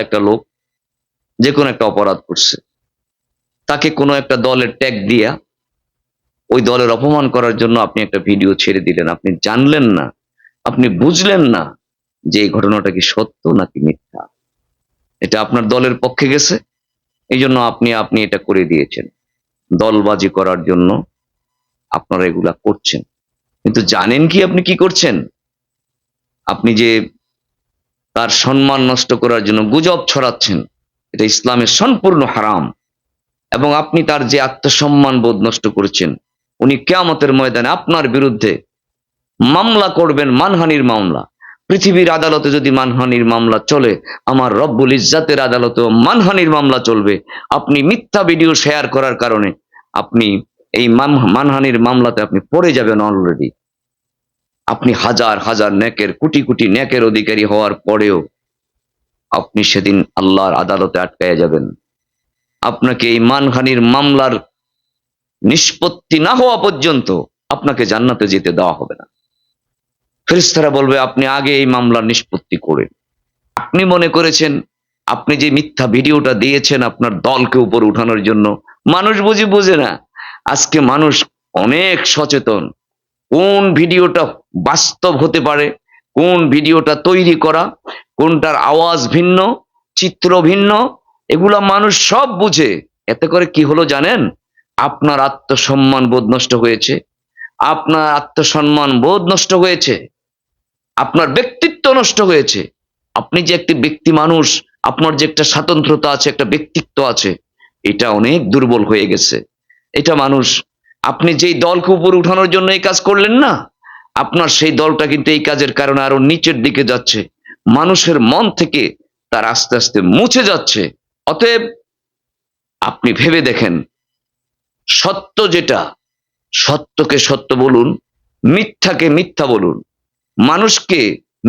একটা লোক, যে কোনো একটা অপরাধ করছে। তাকে কোনো একটা দলের ট্যাগ দিয়া ওই দলের অপমান করার জন্য আপনি একটা ভিডিও ছেড়ে দিলেন। আপনি জানলেন না, আপনি বুঝলেন না যে এই ঘটনাটা কি সত্য নাকি মিথ্যা। এটা আপনার দলের পক্ষে গেছে, এই জন্য আপনি আপনি এটা করে দিয়েছেন। দলবাজি করার জন্য আপনারা এগুলা করছেন। কিন্তু জানেন কি আপনি কি করছেন? আপনি যে তার সম্মান নষ্ট করার জন্য গুজব ছড়াচ্ছেন। এটা ইসলামের সম্পূর্ণ হারাম। এবং আপনি তার যে আত্মসম্মান বোধ নষ্ট করেছেন, উনি কেয়ামতের ময়দানে আপনার বিরুদ্ধে মামলা করবেন মানহানির মামলা। পৃথিবীর আদালতে যদি মানহানির মামলা চলে, আমার রব্বুল ইজ্জাতের আদালতেও মানহানির মামলা চলবে। আপনি মিথ্যা ভিডিও শেয়ার করার কারণে আপনি এই মান- মানহানির মামলাতে আপনি পড়ে যাবেন অলরেডি আপনি হাজার হাজার নেকের, কোটি কোটি নেকের অধিকারী হওয়ার পরেও আপনি সেদিন আল্লাহর আদালতে আটকায়া যাবেন। আপনাকে এই মানহানির মামলার নিষ্পত্তি না হওয়া পর্যন্ত আপনাকে জান্নাতে যেতে দেওয়া হবে না। ফেরেশতারা বলবে, আপনি আগে এই মামলার নিষ্পত্তি করেন। আপনি মনে করেছেন, আপনি যে মিথ্যা ভিডিওটা দিয়েছেন আপনার দলকে উপর উঠানোর জন্য, মানুষ বুঝি বুঝে না। আজকে মানুষ অনেক সচেতন। কোন ভিডিওটা বাস্তব হতে পারে। কোন ভিডিওটা তৈরি করা, কোনটার আওয়াজ ভিন্ন, চিত্র ভিন্ন, এগুলা মানুষ সব বুঝে। এতে করে কি হলো জানেন? আপনার আত্মসম্মান বোধ নষ্ট হয়েছে। আপনার আত্মসম্মান বোধ নষ্ট হয়েছে। আপনার ব্যক্তিত্ব নষ্ট হয়েছে। আপনি যে একটি ব্যক্তি মানুষ, আপনার যে একটা স্বাতন্ত্রতা আছে, একটা ব্যক্তিত্ব আছে, এটা অনেক দুর্বল হয়ে গেছে। এটা মানুষ, আপনি যেই দলকে উপর উঠানোর জন্য এই কাজ করলেন না আপনার সেই দলটা কিন্তু এই কাজের কারণে আরও নিচের দিকে যাচ্ছে। মানুষের মন থেকে তার আস্তে আস্তে মুছে যাচ্ছে। অতএব আপনি ভেবে দেখেন, সত্য যেটা, সত্যকে সত্য বলুন, মিথ্যাকে মিথ্যা বলুন। মানুষকে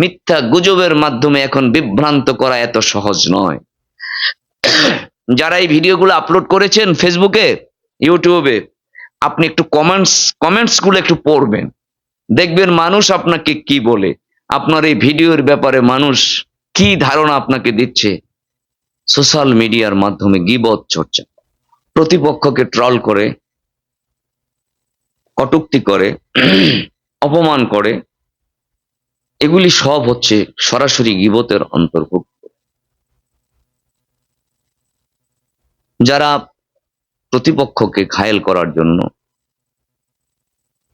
মিথ্যা গুজবের মাধ্যমে এখন বিভ্রান্ত করা এত সহজ নয়। যারা এই ভিডিওগুলো আপলোড করেছেন ফেসবুকে ইউটিউবে আপনি একটু কমেন্টস কমেন্টসগুলো একটু পড়বেন। দেখবেন মানুষ আপনাকে কি বলে? আপনার এই ভিডিওর ব্যাপারে মানুষ কি ধারণা আপনাকে দিচ্ছে? সোশ্যাল মিডিয়ার মাধ্যমে গিবত চর্চা। প্রতিপক্ষকে ট্রল করে, কটুক্তি করে, অপমান করে, এগুলি সব হচ্ছে সরাসরি গিবতের অন্তর্ভুক্ত। যারা প্রতিপক্ষকে ঘায়েল করার জন্য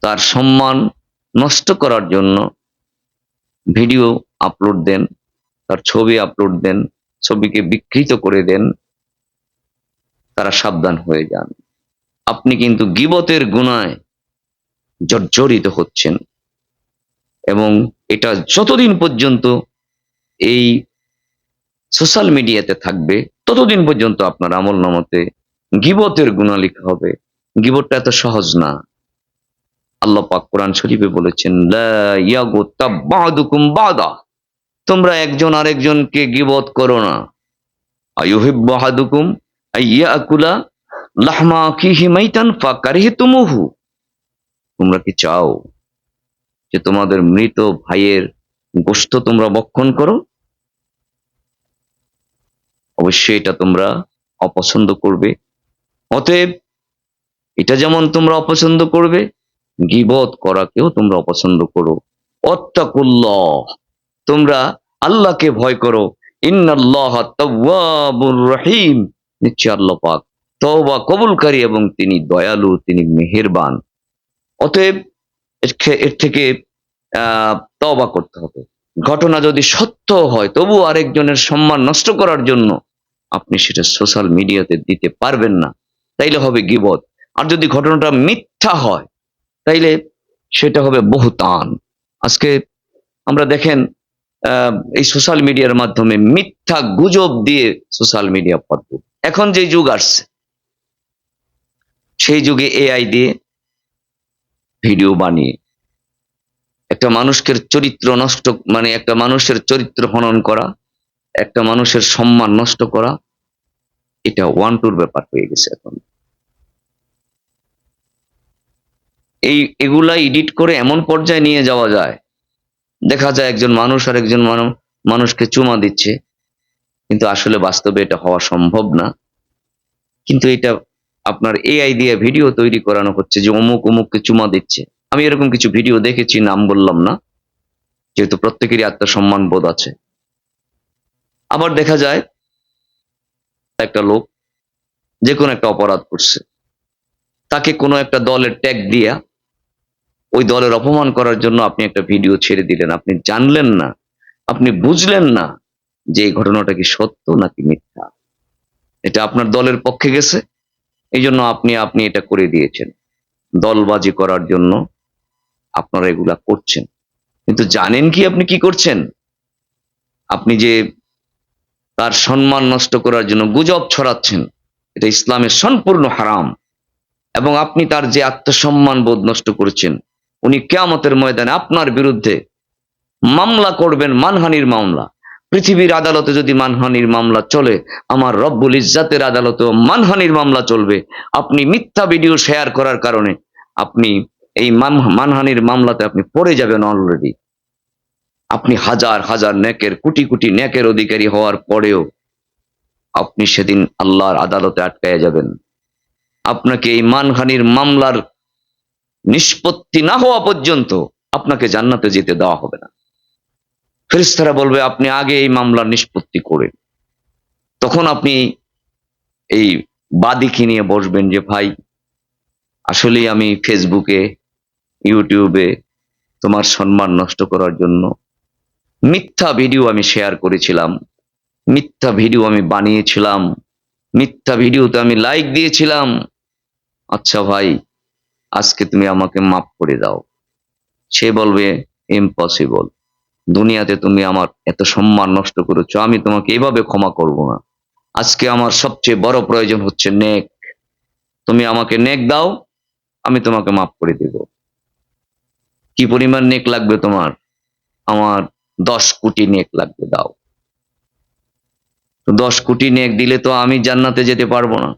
তার সম্মান নষ্ট করার জন্য ভিডিও আপলোড দেন, তার ছবি আপলোড দেন, ছবিকে বিকৃত করে দেন, তারা সাবধান হয়ে যান। আপনি কিন্তু গিবতের গুণায় জর্জরিত হচ্ছেন এবং এটা যতদিন পর্যন্ত এই সোশ্যাল মিডিয়াতে থাকবে, ততদিন পর্যন্ত আপনার আমল নামতে গিবতের গুণা লেখা হবে। গিবতটা এত সহজ না। আল্লাহ পাক কোরআন শরীফে বলেছেন তোমরা একজন আরেকজনকে গিবত করো না। তোমরা কি চাও যে তোমাদের মৃত ভাইয়ের গোশত তোমরা বক্ষণ করো? অবশ্যই এটা তোমরা অপছন্দ করবে। অতএব এটা যেমন তোমরা অপছন্দ করবে গিবত করাকেও তোমরা অপছন্দ করো। অত্তাকুল্লাহ তোমরা আল্লাহকে ভয় করো। ইন্নাল্লাহ তাওয়াবুর রহিম, নিশ্চয় আল্লাহ পাক তওবা কবুলকারী এবং তিনি দয়ালু, তিনি মেহেরবান। অতএব এর থেকে তওবা করতে হবে। ঘটনা যদি সত্য হয় তবু আরেকজনের সম্মান নষ্ট করার জন্য আপনি সেটা সোশ্যাল মিডিয়াতে দিতে পারবেন না। তাইলে হবে গিবত। আর যদি ঘটনাটা মিথ্যা হয় তাইলে সেটা হবে বহুতান। আজকে আমরা দেখেন এই সোশ্যাল মিডিয়ার মাধ্যমে মিথ্যা গুজব দিয়ে সোশ্যাল মিডিয়া পদ্ধতি এখন যে যুগ আসছে, সেই যুগে এআই দিয়ে ভিডিও বানিয়ে একটা মানুষকে চরিত্র নষ্ট মানে একটা মানুষের চরিত্র হনন করা, একটা মানুষের সম্মান নষ্ট করা, এটা ওয়ান টুর ব্যাপার হয়ে গেছে এখন। এই, এগুলা এডিট করে এমন পর্যায়ে নিয়ে যাওয়া যায়। দেখা যায় একজন মানুষ আর একজন মানু- মানুষকে চুমা দিচ্ছে। কিন্তু আসলে বাস্তবে এটা হওয়া সম্ভব না। কিন্তু এটা আপনার এআই দিয়ে ভিডিও তৈরি করানো হচ্ছে যে অমুক অমুককে চুমা দিচ্ছে। আমি এরকম কিছু ভিডিও দেখেছি, নাম বললাম না। যেহেতু প্রত্যেকেরই আত্মসম্মান বোধ আছে। আবার দেখা যায়, একটা লোক যে কোনো একটা অপরাধ করছে। তাকে কোনো একটা দলের ট্যাগ দিয়া ওই দলের অপমান করার জন্য আপনি একটা ভিডিও ছেড়ে দিলেন। আপনি জানলেন না, আপনি বুঝলেন না যে এই ঘটনাটা কি সত্য নাকি মিথ্যা। এটা আপনার দলের পক্ষে গেছে, এই জন্য আপনি আপনি এটা করে দিয়েছেন। দলবাজি করার জন্য আপনারা এগুলা করছেন। কিন্তু জানেন কি আপনি কি করছেন? আপনি যে তার সম্মান নষ্ট করার জন্য গুজব ছড়াচ্ছেন, এটা ইসলামের সম্পূর্ণ হারাম। এবং আপনি তার যে আত্মসম্মান বোধ নষ্ট করছেন, উনি কেয়ামতের ময়দানে আপনার বিরুদ্ধে মামলা করবেন মানহানির মামলা। পৃথিবীর আদালতে যদি মানহানির মামলা চলে, আমার রব্বুল ইজ্জাতের আদালতেও মানহানির মামলা চলবে। আপনি মিথ্যা ভিডিও শেয়ার করার কারণে আপনি এই মান- মানহানির মামলাতে আপনি পড়ে যাবেন অলরেডি আপনি হাজার হাজার নেকের, কোটি কোটি নেকের অধিকারী হওয়ার পরেও আপনি সেদিন আল্লাহর আদালতে আটকায়া যাবেন। আপনাকে এই মানহানির মামলার নিষ্পত্তি না হওয়া পর্যন্ত আপনাকে জান্নাতে যেতে দেওয়া হবে না। ফেরেশতারা বলবে, আপনি আগে এই মামলার নিষ্পত্তি করেন তখন আপনি এই বাদীকে নিয়ে বসবেন যে, ভাই আসলে আমি ফেসবুকে, ইউটিউবে তোমার সম্মান নষ্ট করার জন্য মিথ্যা ভিডিও আমি শেয়ার করেছিলাম, মিথ্যা ভিডিও আমি বানিয়েছিলাম, মিথ্যা ভিডিওতে আমি লাইক দিয়েছিলাম আচ্ছা ভাই, আজকে তুমি আমাকে মাফ করে দাও। সে বলবে ইম্পসিবল দুনিয়াতে তুমি আমার এত সম্মান নষ্ট করেছ, আমি তোমাকে এভাবে ক্ষমা করব না। আজকে আমার সবচেয়ে বড় প্রয়োজন হচ্ছে নেক। তুমি আমাকে নেক দাও, আমি তোমাকে মাফ করে দেব। কি পরিমাণ নেক লাগবে তোমার? আমার দশ কোটি নেক লাগবে, দাও। দশ কোটি নেক দিলে তো আমি জান্নাতে যেতে পারব না।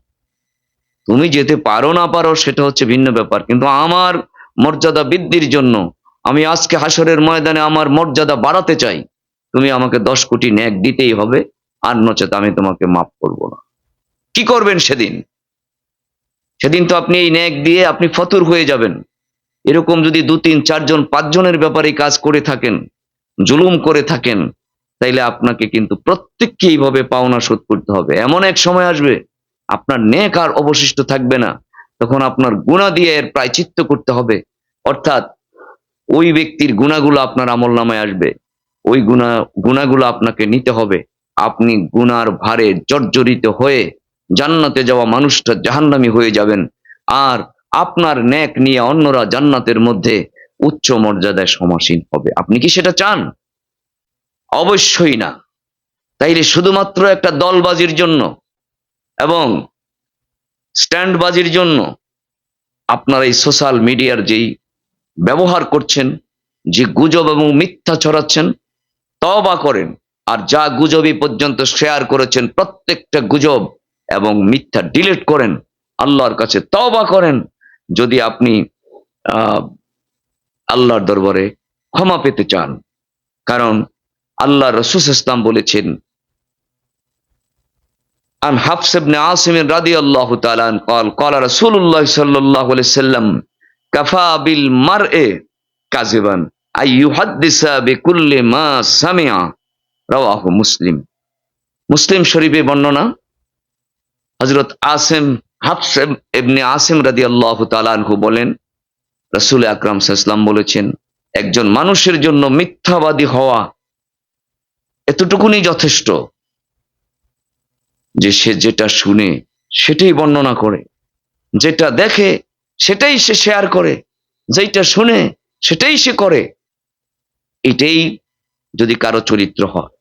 তুমি যেতে পারো না পারো সেটা হচ্ছে ভিন্ন ব্যাপার। কিন্তু আমার মর্যাদা বৃদ্ধির জন্য আমি আজকে হাসরের ময়দানে আমার মর্যাদা বাড়াতে চাই। তুমি আমাকে দশ কোটি ন্যাক দিতেই হবে, আর নচেত আমি তোমাকে মাফ করব না। কি করবেন সেদিন? সেদিন তো আপনি এই ন্যাক দিয়ে আপনি ফতুর হয়ে যাবেন। এরকম যদি দু, তিন চারজন পাঁচজনের ব্যাপারে কাজ করে থাকেন, জুলুম করে থাকেন, তাইলে আপনাকে কিন্তু প্রত্যেককে এইভাবে পাওনা শোধ করতে হবে। এমন এক সময় আসবে আপনার নেক আর অবশিষ্ট থাকবে না। তখন আপনার গুণা দিয়ে এর প্রায়চিত্ত করতে হবে। অর্থাৎ ওই ব্যক্তির গুণাগুলো আপনার আমল নামায় আসবে। ওই গুণা, গুণাগুলো আপনাকে নিতে হবে। আপনি গুনার ভারে জর্জরিত হয়ে জান্নাতে যাওয়া মানুষটা জাহান্নামী হয়ে যাবেন। আর আপনার ন্যাক নিয়ে অন্যরা জান্নাতের মধ্যে উচ্চ মর্যাদায় সমাসীন হবে। আপনি কি সেটা চান? অবশ্যই না। তাইলে শুধুমাত্র একটা দলবাজির জন্য এবং স্ট্যান্ডবাজির জন্য আপনার এই সোশ্যাল মিডিয়ার যেই ব্যবহার করছেন, যে গুজব এবং মিথ্যা ছড়াচ্ছেন তবা করেন। আর যা গুজবই পর্যন্ত শেয়ার করেছেন, প্রত্যেকটা গুজব এবং মিথ্যা ডিলিট করেন, আল্লাহর কাছে তবা করেন। যদি আপনি আল্লাহর দরবারে ক্ষমা পেতে চান, কারণ আল্লাহ রসুল ইসলাম বলেছেন عن حفص بن عاصم رضي الله تعالى عنه قال قال رسول الله صلى الله عليه وسلم كفى بالمرء كذبا أن يحدث بكل ما سمع رواه مسلم মুসলিম শরীফে বর্ণনা হজরত আসেম হাফস এমনি আসিম রাদি আল্লাহ তালানহু বলেন রসুল আকরাম সাল্লাম বলেছেন একজন মানুষের জন্য মিথ্যাবাদী হওয়া এতটুকুনি যথেষ্ট যে সে যেটা শুনে, সেটাই বর্ণনা করে। যেটা দেখে, সেটাই সে শেয়ার করে। যেটা শুনে, সেটাই সে করে। এটাই যদি কারও চরিত্র হয়,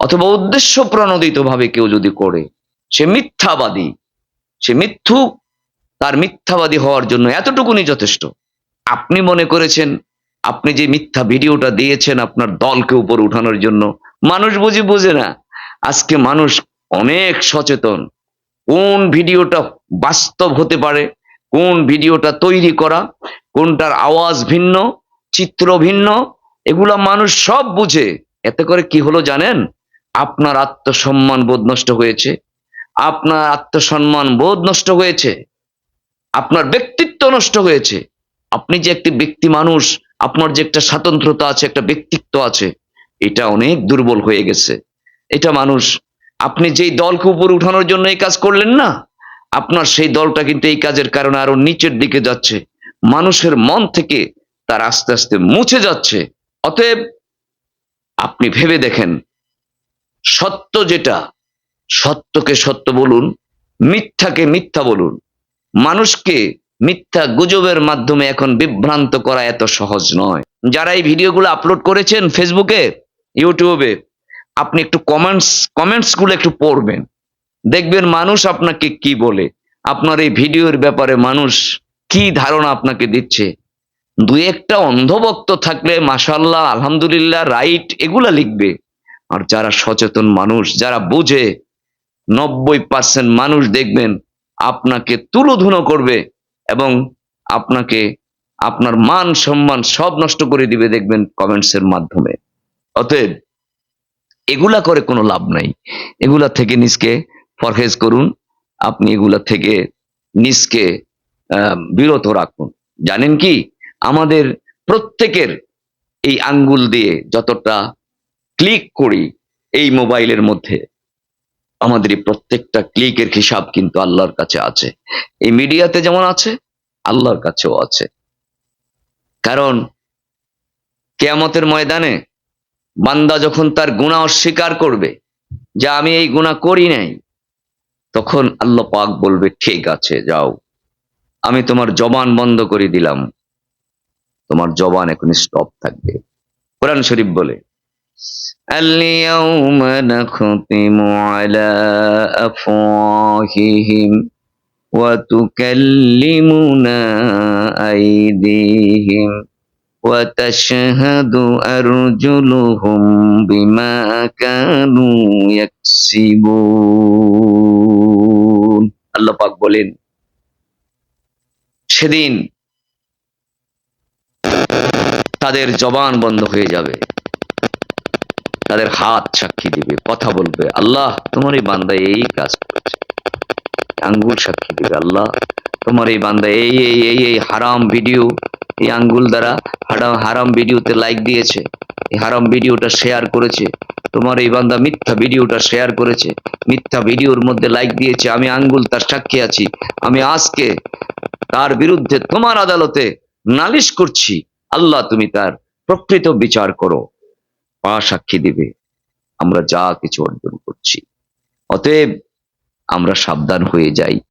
অথবা উদ্দেশ্য প্রণোদিত ভাবে কেউ যদি করে, সে মিথ্যাবাদী, সে মিথ্যু তার মিথ্যাবাদী হওয়ার জন্য এতটুকুনি যথেষ্ট। আপনি মনে করেছেন, আপনি যে মিথ্যা ভিডিওটা দিয়েছেন আপনার দলকে উপর উঠানোর জন্য, মানুষ বুঝি বুঝে না। আজকে মানুষ অনেক সচেতন। কোন ভিডিওটা বাস্তব হতে পারে, কোন ভিডিওটা তৈরি করা, কোনটার আওয়াজ ভিন্ন, চিত্র ভিন্ন, এগুলা মানুষ সব বুঝে। এতে করে কি হলো জানেন? আপনার আত্মসম্মান বোধ নষ্ট হয়েছে। আপনার আত্মসম্মান বোধ নষ্ট হয়েছে। আপনার ব্যক্তিত্ব নষ্ট হয়েছে। আপনি যে একটি ব্যক্তি মানুষ, আপনার যে একটা স্বাতন্ত্রতা আছে, একটা ব্যক্তিত্ব আছে, এটা অনেক দুর্বল হয়ে গেছে। এটা মানুষ আপনি যেই দলকে উপরে উঠানোর জন্য এই কাজ করলেন না, আপনার সেই দলটা কিন্তু এই কাজের কারণে আরও নিচের দিকে যাচ্ছে, মানুষের মন থেকে তার আস্তে আস্তে মুছে যাচ্ছে। অতএব আপনি ভেবে দেখেন, সত্য যেটা, সত্যকে সত্য বলুন, মিথ্যাকে মিথ্যা বলুন। মানুষকে মিথ্যা গুজবের মাধ্যমে এখন বিভ্রান্ত করা এত সহজ নয়। যারা এই ভিডিওগুলো আপলোড করেছেন ফেসবুকে ইউটিউবে আপনি একটু কমেন্টস কমেন্টসগুলো একটু পড়বেন। দেখবেন মানুষ আপনাকে কি বলে? আপনার এই ভিডিওর ব্যাপারে মানুষ কি ধারণা আপনাকে দিচ্ছে? দু একটা অন্ধভক্ত থাকলে মাসাল্লাহ আলহামদুলিল্লাহ রাইট এগুলা লিখবে। আর যারা সচেতন মানুষ, যারা বুঝে, নব্বই পার্সেন্ট মানুষ দেখবেন আপনাকে তুলোধুনো করবে এবং আপনাকে আপনার মান, সম্মান সব নষ্ট করে দিবে দেখবেন কমেন্টস এর মাধ্যমে। অতএব এগুলা করে কোনো লাভ নাই। এগুলা থেকে নিজকে পরহেজ করুন। আপনি এগুলা থেকে নিজকে বিরত রাখুন। জানেন কি? আমাদের প্রত্যেকের এই আঙ্গুল দিয়ে যতটা ক্লিক করি এই মোবাইলের মধ্যে, আমাদের এই প্রত্যেকটা ক্লিকের হিসাব কিন্তু আল্লাহর কাছে আছে। এই মিডিয়াতে যেমন আছে, আল্লাহর কাছেও আছে। কারণ কেয়ামতের ময়দানে বান্দা যখন তার গুণা অস্বীকার করবে যে আমি এই গুণা করি নাই তখন আল্লাহ পাক বলবে ঠিক আছে যাও আমি তোমার জবান বন্ধ করে দিলাম তোমার জবান এখন স্টপ থাকবে কোরআন শরীফ বলে اليوم نختم على أفواههم وتكلمنا أيديهم وتشهد أرجلهم بما كانوا يكسبون আল্লাহ পাক বলেন সেদিন তাদের জবান বন্ধ হয়ে যাবে তাদের হাত সাক্ষী দিবে কথা বলবে আল্লাহ তোমার এই বান্দা এই কাজ করছে আঙ্গুল সাক্ষী দিবে আল্লাহ তোমার এই বান্দা এই এই এই এই হারাম ভিডিও এই আঙ্গুল দ্বারা হারাম হারাম ভিডিওতে লাইক দিয়েছে। এই হারাম ভিডিওটা শেয়ার করেছে। তোমার এই বান্দা মিথ্যা ভিডিওটা শেয়ার করেছে। মিথ্যা ভিডিওর মধ্যে লাইক দিয়েছে, আমি আঙ্গুল তার সাক্ষী আছি। আমি আজকে তার বিরুদ্ধে তোমার আদালতে নালিশ করছি। আল্লাহ তুমি তার প্রকৃত বিচার করো। পা সাক্ষী দিবে। আমরা যা কিছু অর্জন করছি। অতএব আমরা সাবধান হয়ে যাই।